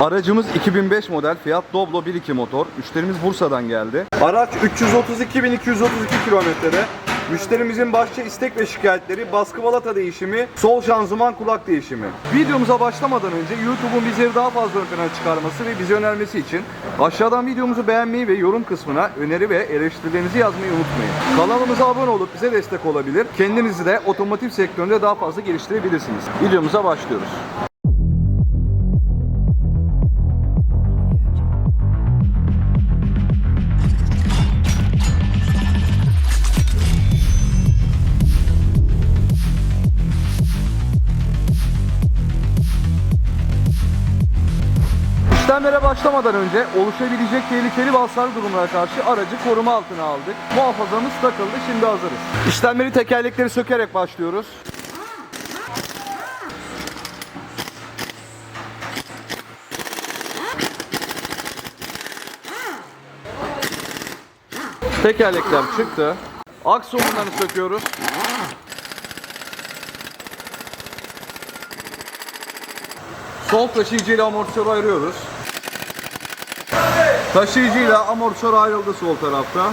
Aracımız 2005 model Fiat Doblo 1.2 motor. Müşterimiz Bursa'dan geldi. Araç 332.232 kilometrede. Müşterimizin başça istek ve şikayetleri baskı balata değişimi, sol şanzıman kulak değişimi. Videomuza başlamadan önce YouTube'un bizleri daha fazla ön plana çıkarması ve bizi önermesi için aşağıdan videomuzu beğenmeyi ve yorum kısmına öneri ve eleştirilerinizi yazmayı unutmayın. Kanalımıza abone olup bize destek olabilir. Kendinizi de otomotiv sektöründe daha fazla geliştirebilirsiniz. Videomuza başlıyoruz. İşlemlere başlamadan önce oluşabilecek tehlikeli ve hasar durumlara karşı aracı koruma altına aldık. Muhafazamız takıldı, şimdi hazırız. İşlemleri tekerlekleri sökerek başlıyoruz. Tekerlekler çıktı. Aks somunlarını söküyoruz. Sol taşıyıcıyla amortisörü ayırıyoruz. Taşıyıcıyla amortisör ayrıldı sol tarafta.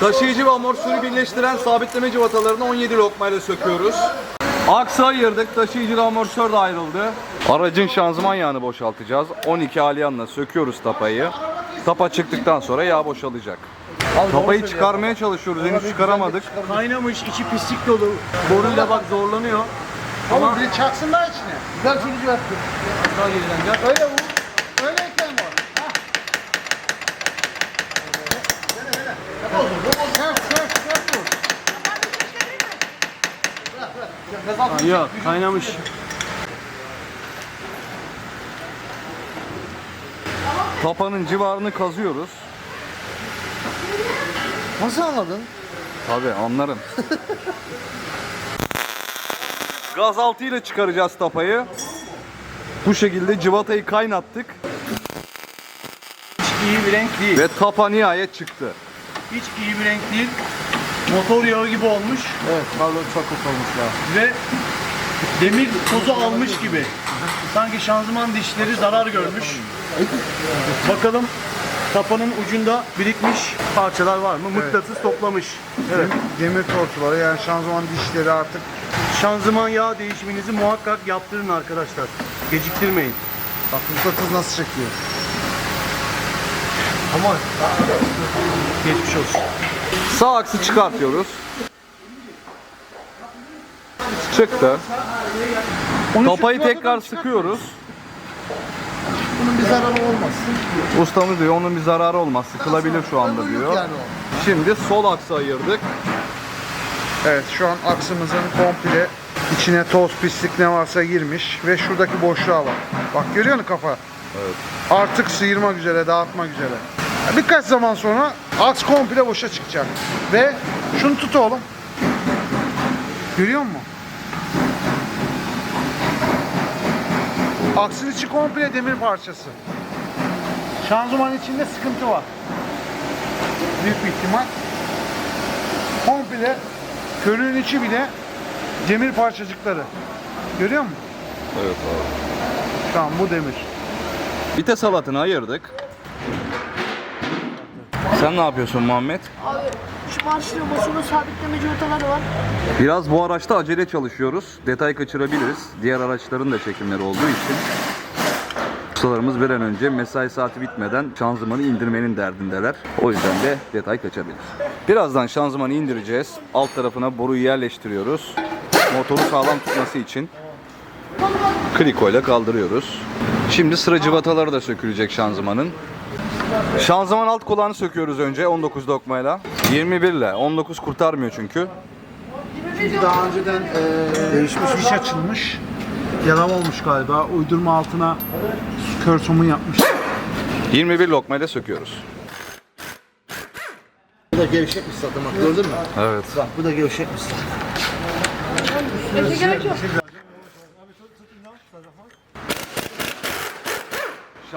Taşıyıcı ve amortisörü birleştiren sabitleme cıvatalarını 17 lokmayla söküyoruz. Aksı ayırdık, taşıyıcı ve amortisör de ayrıldı. Aracın şanzıman yağını boşaltacağız. 12 alyanla söküyoruz tapayı. Tapa çıktıktan sonra yağ boşalacak. Tapayı çıkarmaya çalışıyoruz, henüz çıkaramadık. Kaynamış, içi pislik dolu. Boruyla bak zorlanıyor. Ama bir çaksınlar içine. Güzel geriden gel. Öyle vur. Öyleyken vur. Hah. Böyle böyle. Yap olsun. Bu bu ters ters ters vur. Ha, Yok, kaynamış. Tapanın civarını kazıyoruz. Nasıl anladın? Tabii anlarım. Gaz altıyla çıkaracağız tapayı. Bu şekilde cıvatayı kaynattık Hiç iyi bir renk değil. ve tapa nihayet çıktı. Hiç iyi bir renk değil. Motor yağı gibi olmuş Evet. Vallahi çok kötü olmuş ya. ve demir tozu almış gibi. Sanki şanzıman dişleri zarar görmüş. Bakalım tapanın ucunda birikmiş parçalar var mı? Mıknatıs toplamış. Evet. Demir tortuları yani şanzıman dişleri artık. Şanzıman yağ değişiminizi muhakkak yaptırın arkadaşlar. Geciktirmeyin. Bak mıknatıs nasıl çekiyor. Ama geçmiş olsun. Sağ aksı çıkartıyoruz. Çıktı. Tapayı tekrar sıkıyoruz. Bunun bir zararı olmasın. Ustamız diyor onun bir zararı olmaz. Sıkılabilir şu anda diyor. Şimdi sol aksı ayırdık. Evet şu an aksımızın komple içine toz pislik ne varsa girmiş ve şuradaki boşluğa bak. Bak görüyor musun kafa? Evet. Artık sıyırmak üzere, dağıtmak üzere. Birkaç zaman sonra aks komple boşa çıkacak. Ve şunu tut oğlum. Görüyor musun? Aksın içi komple demir parçası. Şanzıman içinde sıkıntı var. Büyük bir ihtimal. Komple körüğün içi bile demir parçacıkları. Görüyor musun? Evet abi. Şu an bu demir. Vites halatını ayırdık. Sen ne yapıyorsun Muhammed? Abi şu marş lambasının sabitleme cıvataları var. Biraz bu araçta acele çalışıyoruz. Detay kaçırabiliriz. Diğer araçların da çekimleri olduğu için. Ustalarımız bir an önce mesai saati bitmeden şanzımanı indirmenin derdindeler. O yüzden de detay kaçabilir. Birazdan şanzımanı indireceğiz. Alt tarafına boruyu yerleştiriyoruz. Motoru sağlam tutması için kriko ile kaldırıyoruz. Şimdi sıra cıvataları da sökülecek şanzımanın. Şanzıman alt kulağını söküyoruz önce 19 dokmayla. 21 ile 19 kurtarmıyor çünkü. Daha önceden değişmiş iş açılmış. Yalan olmuş galiba. Uydurma altına kör somun yapmış. 21 lokmayla söküyoruz. Bu da gevşekmiş zaten bak gördün mü? Evet. Bak bu da gevşekmiş zaten. Peki gerek yok.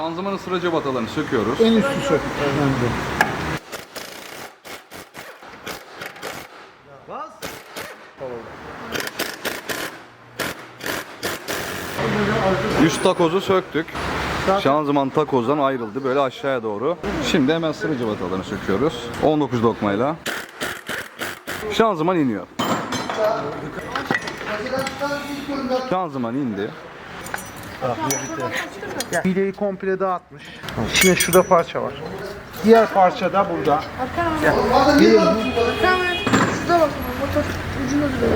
Şanzımanın sıra cıvatalarını söküyoruz. En üstü sök. Önemli. Üst takozu söktük. Şanzıman takozdan ayrıldı böyle aşağıya doğru. Şimdi hemen sıvı cıvatalarını söküyoruz. 19 dokmayla. Şanzıman iniyor. Şanzıman indi. Bileği komple dağıtmış. İçinde şurada parça var. Diğer parça da burada.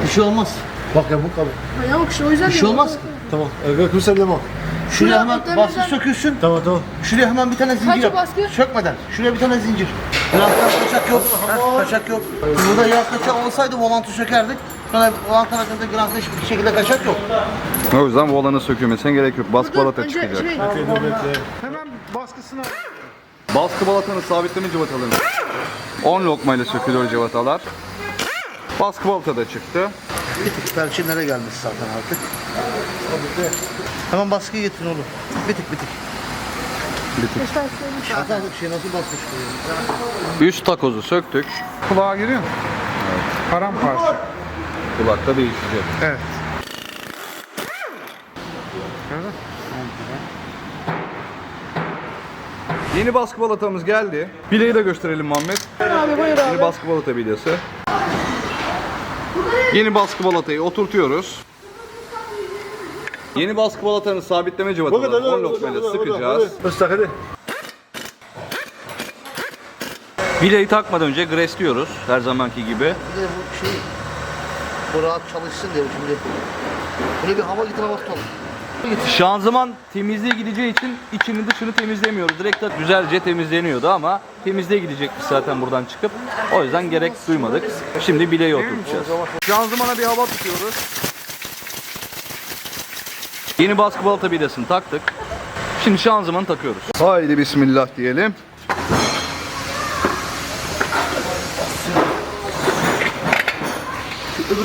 Bir şey olmaz. Bak yamuk abi. Ha, Yamuk yüzden Bir şey olmaz ki. Tamam. Evet bir söyleme. Şuraya hemen Şuraya baskı ötemeden- sökülsün. Tamam tamam. Şuraya hemen bir tane zincir yap. baskı? Sökmeden. Şuraya bir tane zincir. Biraz kaçak yok. Ha, kaçak yok. Burada yağ kaçak olsaydı volantı sökerdik. Sonra volantın hakkında grantı hiçbir şekilde kaçak yok. O yüzden volanı sökülmesine gerek yok. Baskı balata çıkacak. şey- Hemen baskısını Baskı balatanın sabitleme cıvatalarını 10 lokmayla sökülüyor cıvatalar. Baskı balata da çıktı. Bir tık perçinlere gelmiş zaten artık. Hemen baskıyı getirin oğlum. Bir tık bir tık. Zaten bir şey nasıl baskı çıkıyor? Üst takozu söktük. kulağa giriyor mu? Paramparça. Kulakta değişecek. Evet. Yeni baskı balatamız geldi. Bileği de gösterelim Muhammed. Abi buyur Yeni abi. baskı balata bilyası. Yeni baskı balatayı oturtuyoruz. Yeni baskı balatanın sabitleme cıvatalarını 10 lokmayla sıkacağız. Istak hadi. Bileği takmadan önce gresliyoruz her zamanki gibi. Bir de bu şey bu rahat çalışsın diye şimdi. Böyle bir hava hava tutalım. Şanzıman temizliğe gideceği için içini dışını temizlemiyoruz. Direkt de güzelce temizleniyordu ama temizliğe gidecekmiş zaten buradan çıkıp. O yüzden gerek duymadık. Şimdi bileği oturtacağız. Şanzımana bir hava tutuyoruz. Yeni baskı balata bilyasını taktık. Şimdi şanzımanı takıyoruz. Haydi bismillah diyelim.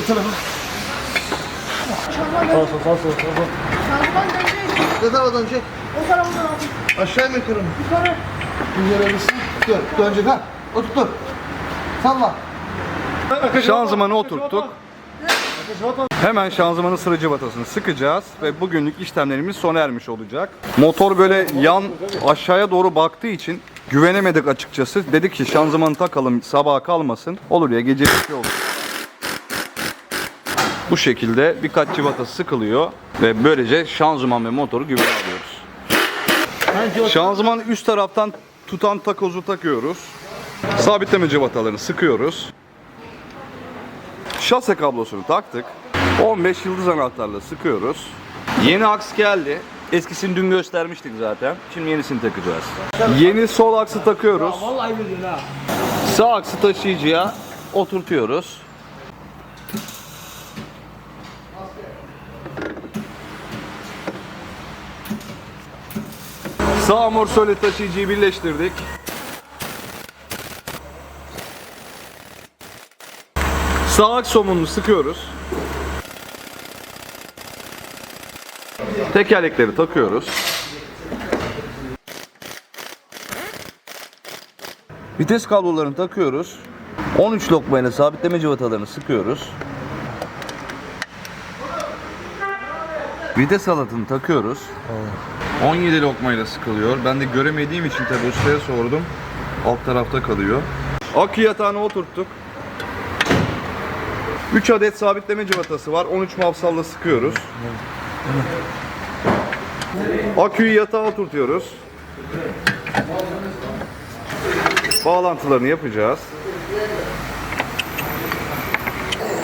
Öbür tarafa. Şanzıman dönecek. Ne tarafa dönecek? O tarafından abi. Aşağıya mı yukarı mı? Yukarı. Rüzgar arası. Dön, dönecek ha. Otur dur. Salla. Şanzımanı oturttuk. Hemen şanzımanın sıra cıvatasını sıkacağız ve bugünlük işlemlerimiz sona ermiş olacak. Motor böyle yan aşağıya doğru baktığı için güvenemedik açıkçası. Dedik ki şanzımanı takalım sabaha kalmasın. Olur ya gece bir şey olur. Bu şekilde birkaç cıvata sıkılıyor ve böylece şanzıman ve motoru güvene alıyoruz. Şanzıman üst taraftan tutan takozu takıyoruz. Sabitleme cıvatalarını sıkıyoruz. Şase kablosunu taktık. 15 yıldız anahtarla sıkıyoruz. Yeni aks geldi. Eskisini dün göstermiştik zaten. Şimdi yenisini takacağız. Yeni sol aksı takıyoruz. Sağ aksı taşıyıcıya oturtuyoruz. Sağ amortisörle taşıyıcıyı birleştirdik. Sağ aks somununu sıkıyoruz. Tekerlekleri takıyoruz. Vites kablolarını takıyoruz. 13 lokmayla sabitleme cıvatalarını sıkıyoruz. Vites halatını takıyoruz. 17 lokmayla sıkılıyor. Ben de göremediğim için tabi ustaya sordum. Alt tarafta kalıyor. Akü yatağına oturttuk. 3 adet sabitleme cıvatası var. 13 mafsalla sıkıyoruz. Aküyü yatağa oturtuyoruz. Bağlantılarını yapacağız.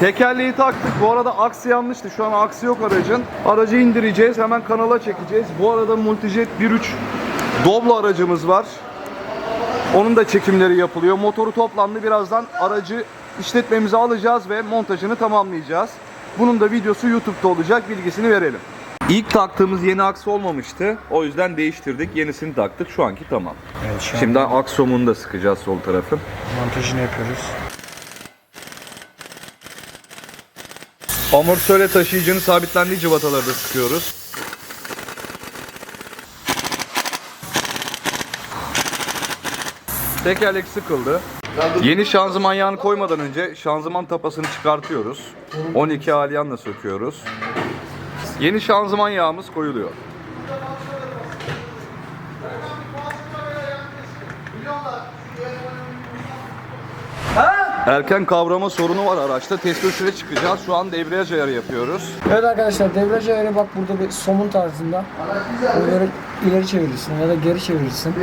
Tekerleği taktık. Bu arada aksi yanlıştı. Şu an aksi yok aracın. Aracı indireceğiz. Hemen kanala çekeceğiz. Bu arada Multijet 1.3 Doblo aracımız var. Onun da çekimleri yapılıyor. Motoru toplandı. Birazdan aracı işletmemize alacağız ve montajını tamamlayacağız. Bunun da videosu YouTube'da olacak. Bilgisini verelim. İlk taktığımız yeni aks olmamıştı. O yüzden değiştirdik. Yenisini taktık. Şu anki tamam. Şimdi aks somunu da sıkacağız sol tarafın. montajını yapıyoruz. Amortisörle taşıyıcının sabitlendiği cıvataları da sıkıyoruz. Tekerlek sıkıldı. Yeni şanzıman yağını koymadan önce şanzıman tapasını çıkartıyoruz. 12 alyanla söküyoruz. Yeni şanzıman yağımız koyuluyor. Erken kavrama sorunu var araçta. Test sürüşüne çıkacağız. Şu an debriyaj ayarı yapıyoruz. Evet arkadaşlar devreci ayarı bak burada bir somun tarzında. Böyle ileri çevirirsin ya da geri çevirirsin.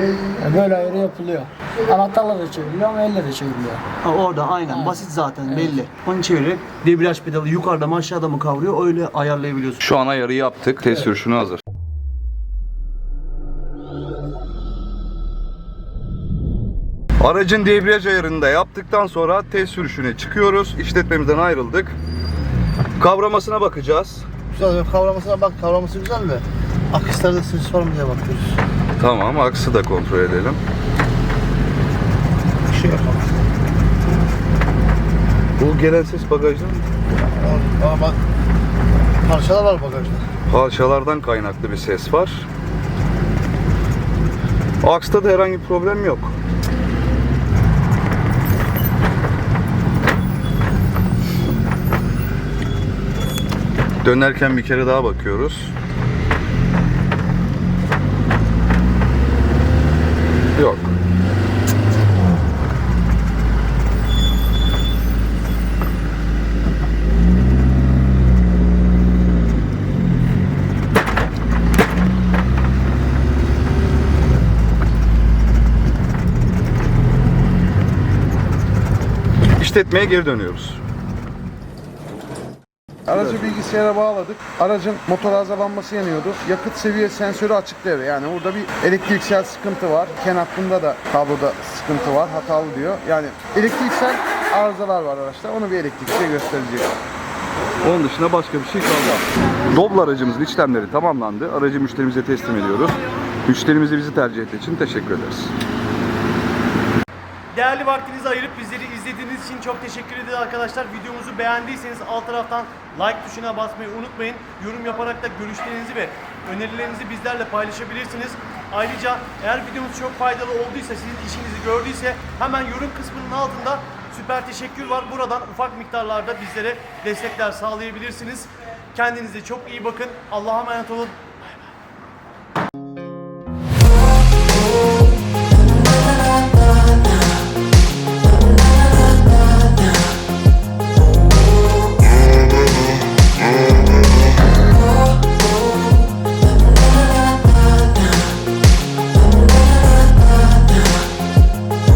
Yani böyle ayarı yapılıyor. Anahtarla da çevriliyor ama elle de çevriliyor. Ha, orada aynen basit zaten belli. Onu çevirip debriyaj pedalı yukarıda mı aşağıda mı kavruyor öyle ayarlayabiliyorsun. Şu an ayarı yaptık. Test sürüşüne hazır. Aracın debriyaj ayarını da yaptıktan sonra test sürüşüne çıkıyoruz. İşletmemizden ayrıldık. Kavramasına bakacağız. Güzel kavramasına bak kavraması güzel de akışlarda ses var mı diye bakıyoruz. Tamam, aksı da kontrol edelim. Bir şey yok ama. Bu gelen ses bagajdan mı? Bak parçalar var bagajda. Parçalardan kaynaklı bir ses var. Aksta da herhangi bir problem yok. Dönerken bir kere daha bakıyoruz. Yok. İşletmeye geri dönüyoruz. Aracı bilgisayara bağladık. Aracın motor arızalanması yanıyordu. Yakıt seviye sensörü açık devre. Yani orada bir elektriksel sıkıntı var. Ken hattında da kabloda sıkıntı var. Hatalı diyor. Yani elektriksel arızalar var araçta. Onu bir elektrikçiye gösterecek. Onun dışında başka bir şey kalmadı. Doblo aracımızın işlemleri tamamlandı. Aracı müşterimize teslim ediyoruz. Müşterimize bizi tercih ettiği için teşekkür ederiz. Değerli vaktinizi ayırıp bizleri izlediğiniz için çok teşekkür ederiz arkadaşlar. Videomuzu beğendiyseniz alt taraftan like tuşuna basmayı unutmayın. Yorum yaparak da görüşlerinizi ve önerilerinizi bizlerle paylaşabilirsiniz. Ayrıca eğer videomuz çok faydalı olduysa, sizin işinizi gördüyse hemen yorum kısmının altında süper teşekkür var. Buradan ufak miktarlarda bizlere destekler sağlayabilirsiniz. Kendinize çok iyi bakın. Allah'a emanet olun.